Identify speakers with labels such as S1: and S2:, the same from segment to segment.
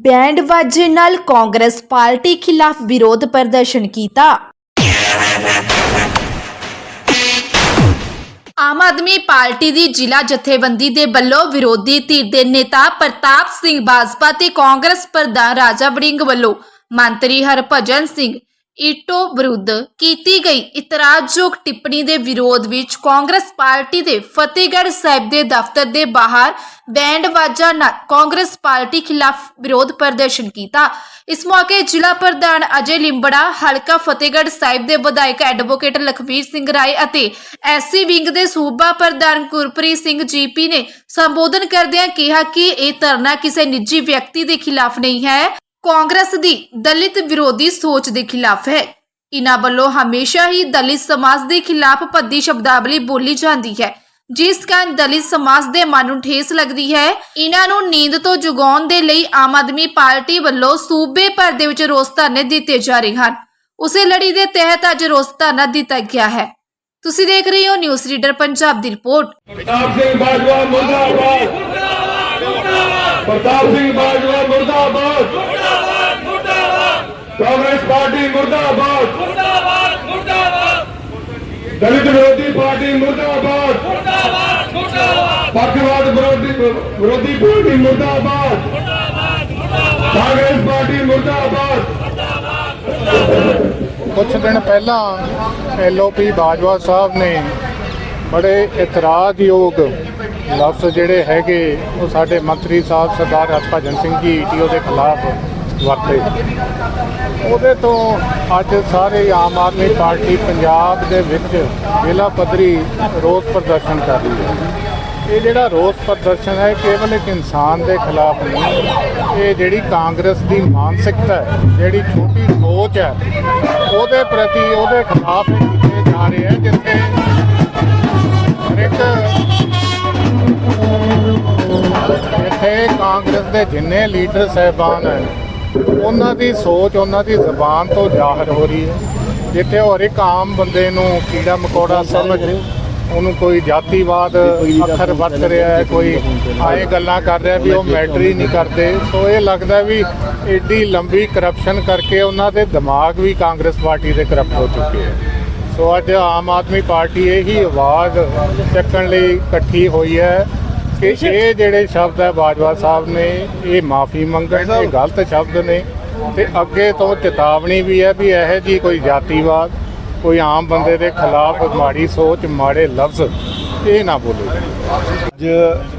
S1: Band ਵਾਜੇ ਨਾਲ Congress party ਖਿਲਾਫ ਵਿਰੋਧ ਪ੍ਰਦਰਸ਼ਨ ਕੀਤਾ। ਆਮ ਆਦਮੀ ਪਾਰਟੀ ਦੀ ਜ਼ਿਲ੍ਹਾ ਜਥੇਬੰਦੀ ਦੇ ਵੱਲੋਂ ਵਿਰੋਧੀ ਧਿਰ ਦੇ ਨੇਤਾ ਪ੍ਰਤਾਪ ਸਿੰਘ ਬਾਜਪਾ ਤੇ ਕਾਂਗਰਸ ਪ੍ਰਧਾਨ ਰਾਜਾ ਵੜਿੰਗ ਵੱਲੋਂ ਮੰਤਰੀ ਹਰਭਜਨ ਸਿੰਘ ਈਟੋ ਵਿਰੁੱਧ ਕੀਤੀ ਗਈ ਇਤਰਾਜ਼ਯੋਗ ਟਿੱਪਣੀ ਦੇ ਵਿਰੋਧ ਵਿੱਚ ਕਾਂਗਰਸ ਪਾਰਟੀ ਦੇ ਫਤਿਹਗੜ੍ਹ ਸਾਹਿਬ ਦੇ ਦਫ਼ਤਰ ਦੇ ਬਾਹਰ ਬੈਂਡ ਵਾਜਾ ਨਾਲ ਕਾਂਗਰਸ ਪਾਰਟੀ ਖਿਲਾਫ ਵਿਰੋਧ ਪ੍ਰਦਰਸ਼ਨ ਕੀਤਾ। ਇਸ ਮੌਕੇ ਜ਼ਿਲ੍ਹਾ ਪ੍ਰਧਾਨ ਅਜੇ ਲਿੰਬੜਾ, ਹਲਕਾ ਫਤਿਹਗੜ੍ਹ ਸਾਹਿਬ ਦੇ ਵਿਧਾਇਕ ਐਡਵੋਕੇਟ ਲਖਵੀਰ ਸਿੰਘ ਰਾਏ ਅਤੇ ਐਸਸੀ ਵਿੰਗ ਦੇ ਸੂਬਾ ਪ੍ਰਧਾਨ ਗੁਰਪ੍ਰੀਤ ਸਿੰਘ ਜੀਪੀ ਨੇ ਸੰਬੋਧਨ ਕਰਦਿਆਂ ਕਿਹਾ ਕਿ ਇਹ ਧਰਨਾ ਕਿਸੇ ਨਿੱਜੀ ਵਿਅਕਤੀ ਦੇ ਖਿਲਾਫ ਨਹੀਂ ਹੈ। ਕਾਂਗਰਸ ਦੀ ਦਲਿਤ ਵਿਰੋਧੀ ਸੋਚ ਦੇ ਖਿਲਾਫ ਹੈ। ਇਨ੍ਹਾਂ ਵੱਲੋਂ ਹਮੇਸ਼ਾ ਹੀ ਦਲਿਤ ਸਮਾਜ ਦੇ ਖਿਲਾਫ ਭੱਦੀ ਸ਼ਬਦਾਵਲੀ ਬੋਲੀ ਜਾਂਦੀ ਹੈ। ਜਿਸ ਕਾਰਨ ਦਲਿਤ ਸਮਾਜ ਦੇ ਮਨ ਨੂੰ ਠੇਸ ਲੱਗਦੀ ਹੈ। ਇਹਨਾਂ ਨੂੰ ਨੀਂਦ ਤੋਂ ਜਗਾਉਣ ਦੇ ਲਈ ਆਮ ਆਦਮੀ ਪਾਰਟੀ ਵੱਲੋਂ ਸੂਬੇ ਭਰ ਦੇ ਵਿੱਚ ਰੋਸ ਧਰਨੇ ਦਿੱਤੇ ਜਾ ਰਹੇ ਹਨ। ਉਸੇ ਲੜੀ ਦੇ ਤਹਿਤ ਅੱਜ ਰੋਸ ਧਰਨਾ ਦਿੱਤਾ ਗਿਆ ਹੈ। ਤੁਸੀਂ ਦੇਖ ਰਹੇ ਹੋ ਨਿਊਜ਼ ਰੀਡਰ ਪੰਜਾਬ ਦੀ ਰਿਪੋਰਟ।
S2: ਪ੍ਰਤਾਪ ਸਿੰਘ ਬਾਜਵਾ ਮੁਰਦਾਬਾਦ। ਪ੍ਰਤਾਪ ਸਿੰਘ ਬਾਜਵਾ ਮੁਰਦਾਬਾਦ। ਕਾਂਗਰਸ ਪਾਰਟੀ ਮੁਰਦਾਬਾਦ।
S3: ਮੁਰਦਾਬਾਦ ਮੁਰਦਾਬਾਦ।
S2: ਦਲਿਤ ਵਿਰੋਧੀ ਪਾਰਟੀ ਮੁਰਦਾਬਾਦ।
S3: ਮੁਰਦਾਬਾਦ ਮੁਰਦਾਬਾਦ।
S2: ਪੱਖਵਾਦ ਵਿਰੋਧੀ ਵਿਰੋਧੀ ਪਾਰਟੀ ਮੁਰਦਾਬਾਦ। ਕਾਂਗਰਸ ਪਾਰਟੀ ਮੁਰਦਾਬਾਦ।
S4: ਕੁਝ ਦਿਨ ਪਹਿਲਾਂ ਐਲਓਪੀ ਬਾਜਵਾ ਸਾਹਿਬ ਨੇ ਬੜੇ ਇਤਰਾਜ਼ਯੋਗ ਲਫ਼ਜ਼ ਜਿਹੜੇ ਹੈਗੇ ਉਹ ਸਾਡੇ ਮੰਤਰੀ ਸਾਹਿਬ ਸਰਦਾਰ ਹਰਭਜਨ ਸਿੰਘ ਜੀ ਈਟੀਓ ਦੇ ਖਿਲਾਫ ਵਰਤੇ ਉਹਦੇ ਤੋਂ ਅੱਜ ਸਾਰੇ ਆਮ ਆਦਮੀ ਪਾਰਟੀ ਪੰਜਾਬ ਦੇ ਵਿੱਚ ਜ਼ਿਲ੍ਹਾ ਪੱਧਰੀ ਰੋਸ ਪ੍ਰਦਰਸ਼ਨ ਕਰ ਰਹੀ ਹੈ। ਇਹ ਜਿਹੜਾ ਰੋਸ ਪ੍ਰਦਰਸ਼ਨ ਹੈ ਕੇਵਲ ਇੱਕ ਇਨਸਾਨ ਦੇ ਖਿਲਾਫ ਨਹੀਂ, ਇਹ ਜਿਹੜੀ ਕਾਂਗਰਸ ਦੀ ਮਾਨਸਿਕਤਾ ਹੈ, ਜਿਹੜੀ ਛੋਟੀ ਸੋਚ ਹੈ, ਉਹਦੇ ਪ੍ਰਤੀ ਉਹਦੇ ਖਿਲਾਫ ਇਹ ਕੀਤੇ ਜਾ ਰਹੇ ਹੈ, ਜਿੱਥੇ ਇੱਕ ਇੱਥੇ ਕਾਂਗਰਸ ਦੇ ਜਿੰਨੇ ਲੀਡਰ ਸਹਿਬਾਨ ਹੈ ਉਹਨਾਂ ਦੀ ਸੋਚ ਉਹਨਾਂ ਦੀ ਜ਼ਬਾਨ ਤੋਂ ਜ਼ਾਹਰ ਹੋ ਰਹੀ ਹੈ। ਜਿੱਥੇ ਹਰ ਇੱਕ ਆਮ ਬੰਦੇ ਨੂੰ ਕੀੜਾ ਮਕੌੜਾ ਸਮਝ ਉਹਨੂੰ ਕੋਈ ਜਾਤੀਵਾਦ ਅੱਖਰ ਵਰਤ ਰਿਹਾ ਹੈ ਕੋਈ ਆਏ ਗੱਲਾਂ ਕਰ ਰਿਹਾ ਵੀ ਉਹ ਮੈਟਰ ਹੀ ਨਹੀਂ ਕਰਦੇ। ਸੋ ਇਹ ਲੱਗਦਾ ਵੀ ਏਡੀ ਲੰਬੀ ਕਰਪਸ਼ਨ ਕਰਕੇ ਉਹਨਾਂ ਦੇ ਦਿਮਾਗ ਵੀ ਕਾਂਗਰਸ ਪਾਰਟੀ ਦੇ ਕਰਪਟ ਹੋ ਚੁੱਕੇ ਹੈ। ਸੋ ਅੱਜ ਆਮ ਆਦਮੀ ਪਾਰਟੀ ਇਹੀ ਆਵਾਜ਼ ਚੱਕਣ ਲਈ ਇਕੱਠੀ ਹੋਈ ਹੈ। ਕਿ ਇਹ ਜਿਹੜੇ ਸ਼ਬਦ ਹੈ ਬਾਜਵਾ ਸਾਹਿਬ ਨੇ ਇਹ ਮਾਫੀ ਮੰਗਣ ਇਹ ਗਲਤ ਸ਼ਬਦ ਨੇ ਤੇ ਅੱਗੇ ਤੋਂ ਚੇਤਾਵਨੀ ਵੀ ਹੈ ਵੀ ਇਹ ਜੀ ਕੋਈ ਜਾਤੀਵਾਦ ਕੋਈ ਆਮ ਬੰਦੇ ਦੇ ਖਿਲਾਫ ਮਾੜੀ ਸੋਚ ਮਾੜੇ ਲਫ਼ਜ਼ ਇਹ ਨਾ ਬੋਲੋ
S5: ਅੱਜ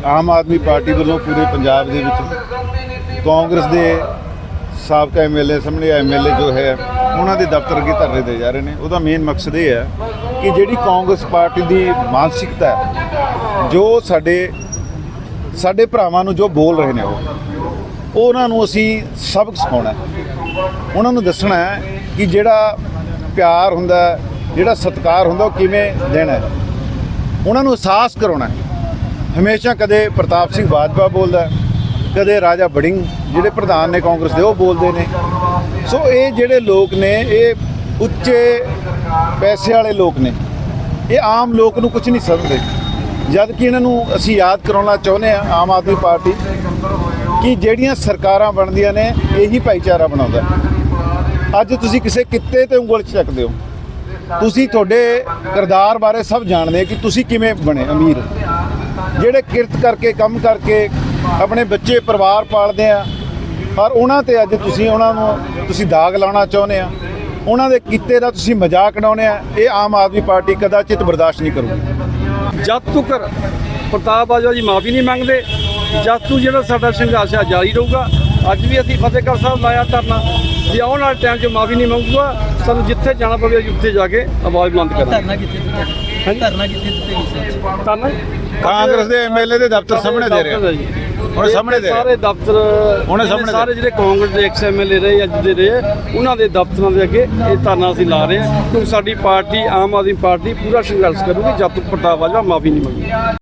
S5: ਆਮ ਆਦਮੀ ਪਾਰਟੀ ਵੱਲੋਂ ਪੂਰੇ ਪੰਜਾਬ ਦੇ ਵਿੱਚ ਕਾਂਗਰਸ ਦੇ ਸਾਬਕਾ ਐਮਐਲਏ ਸਾਹਮਣੇ ਐਮਐਲਏ ਜੋ ਹੈ ਉਹਨਾਂ ਦੇ ਦਫ਼ਤਰ ਅੱਗੇ ਧਰਨੇ ਦੇ ਜਾ ਰਹੇ ਨੇ। ਉਹਦਾ ਮੇਨ ਮਕਸਦ ਇਹ ਹੈ ਕਿ ਜਿਹੜੀ ਕਾਂਗਰਸ ਪਾਰਟੀ ਦੀ ਮਾਨਸਿਕਤਾ ਜੋ ਸਾਡੇ ਸਾਡੇ ਭਰਾਵਾਂ ਨੂੰ ਜੋ ਬੋਲ ਰਹੇ ਨੇ ਉਹ, ਉਹਨਾਂ ਨੂੰ ਅਸੀਂ ਸਬਕ ਸਿਖਾਉਣਾ ਉਹਨਾਂ ਨੂੰ ਦੱਸਣਾ ਹੈ ਕਿ ਜਿਹੜਾ ਪਿਆਰ ਹੁੰਦਾ ਜਿਹੜਾ ਸਤਿਕਾਰ ਹੁੰਦਾ ਉਹ ਕਿਵੇਂ ਦੇਣਾ ਹੈ। ਉਹਨਾਂ ਨੂੰ ਅਹਿਸਾਸ ਕਰਾਉਣਾ ਹਮੇਸ਼ਾ ਕਦੇ ਪ੍ਰਤਾਪ ਸਿੰਘ ਬਾਜਵਾ ਬੋਲਦਾ ਕਦੇ ਰਾਜਾ ਬੜਿੰਗ ਜਿਹੜੇ ਪ੍ਰਧਾਨ ਨੇ ਕਾਂਗਰਸ ਦੇ, ਉਹ ਬੋਲਦੇ ਨੇ। ਸੋ ਇਹ ਜਿਹੜੇ ਲੋਕ ਨੇ, ਇਹ ਉੱਚੇ ਪੈਸੇ ਵਾਲੇ ਲੋਕ ਨੇ। ਇਹ ਆਮ ਲੋਕ ਨੂੰ ਕੁਝ ਨਹੀਂ ਸਮਝਦੇ। ਜਦ ਕਿ ਇਹਨਾਂ ਨੂੰ ਅਸੀਂ ਯਾਦ ਕਰਾਉਣਾ ਚਾਹੁੰਦੇ ਆ ਆਮ ਆਦਮੀ ਪਾਰਟੀ ਕਿ ਜਿਹੜੀਆਂ ਸਰਕਾਰਾਂ ਬਣਦੀਆਂ ਨੇ, ਇਹੀ ਭਾਈਚਾਰਾ ਬਣਾਉਂਦਾ ਅੱਜ ਤੁਸੀਂ ਕਿਸੇ ਕਿੱਤੇ ਤੇ ਉਂਗਲ ਚੱਕਦੇ ਹੋ। ਤੁਸੀਂ ਤੁਹਾਡੇ ਕਿਰਦਾਰ ਬਾਰੇ ਸਭ ਜਾਣਦੇ ਕਿ ਤੁਸੀਂ ਕਿਵੇਂ ਬਣੇ, ਅਮੀਰ। ਜਿਹੜੇ ਕਿਰਤ ਕਰਕੇ, ਕੰਮ ਕਰਕੇ ਆਪਣੇ ਬੱਚੇ, ਪਰਿਵਾਰ ਪਾਲਦੇ ਆ, ਪਰ ਉਹਨਾਂ ਤੇ ਅੱਜ ਤੁਸੀਂ ਉਹਨਾਂ ਨੂੰ ਤੁਸੀਂ ਦਾਗ ਲਾਉਣਾ ਚਾਹੁੰਦੇ ਆ। ਉਹਨਾਂ ਦੇ ਕੀਤੇ ਦਾ ਤੁਸੀਂ ਮਜ਼ਾਕ ਉਡਾਉਂਦੇ ਆ। ਇਹ ਆਮ ਆਦਮੀ ਪਾਰਟੀ ਕਦਾਚਿਤ ਬਰਦਾਸ਼ਤ ਨਹੀਂ ਕਰੂਗੀ।
S6: ਜਦ ਤੱਕ ਪ੍ਰਤਾਪ ਬਾਜਵਾ ਜੀ ਮਾਫੀ ਨਹੀਂ ਮੰਗਦੇ। ਜਦ ਤੱਕ ਜਿਹੜਾ ਸਾਡਾ ਸੰਘਰਸ਼ ਆ ਜਾਰੀ ਰਹੂਗਾ। ਅੱਜ ਵੀ ਅਸੀਂ ਫਤਿਹਗੜ੍ਹ ਸਾਹਿਬ ਲਾਇਆ ਧਰਨਾ। ਜੇ ਆਉਣ ਵਾਲੇ ਟਾਈਮ 'ਚ ਮਾਫੀ ਨਹੀਂ ਮੰਗੂਗਾ ਸਾਨੂੰ ਜਿੱਥੇ ਜਾਣਾ ਪਵੇ ਉੱਥੇ ਜਾ ਕੇ ਆਵਾਜ਼ ਬੁਲੰਦ ਕਰਾਂਗੇ।
S7: ਧਰਨਾ ਕਿੱਥੇ ਦਿੱਤਾ? ਧਰਨਾ ਕਿੱਥੇ ਦਿੱਤੇ
S6: ਧਰਨਾ?
S5: ਕਾਂਗਰਸ ਦੇ ਐਮਐਲਏ ਦੇ ਦਫ਼ਤਰ ਸਾਹਮਣੇ ਦੇ ਰਿਹਾ। ਹੁਣ ਸਾਹਮਣੇ ਦੇ।
S6: ਸਾਰੇ ਦਫ਼ਤਰ
S5: ਉਹਨੇ ਸਾਹਮਣੇ
S6: ਸਾਰੇ ਜਿਹੜੇ ਕਾਂਗਰਸ ਦੇ ਐਕਸ ਐਮਐਲਏ ਰਹੇ ਅੱਜ ਦੇ ਰਹੇ ਉਹਨਾਂ ਦੇ ਦਫ਼ਤਰਾਂ ਦੇ ਅੱਗੇ ਇਹ ਧਰਨਾ ਅਸੀਂ ਲਾ ਰਹੇ ਹਾਂ। ਕਿਉਂਕਿ ਸਾਡੀ ਪਾਰਟੀ ਆਮ ਆਦਮੀ ਪਾਰਟੀ ਪੂਰਾ ਸੰਘਰਸ਼ ਕਰੂਗੀ ਜਦ ਤੱਕ ਪ੍ਰਤਾਪ ਮਾਫੀ ਨਹੀਂ ਮੰਗੇਗਾ।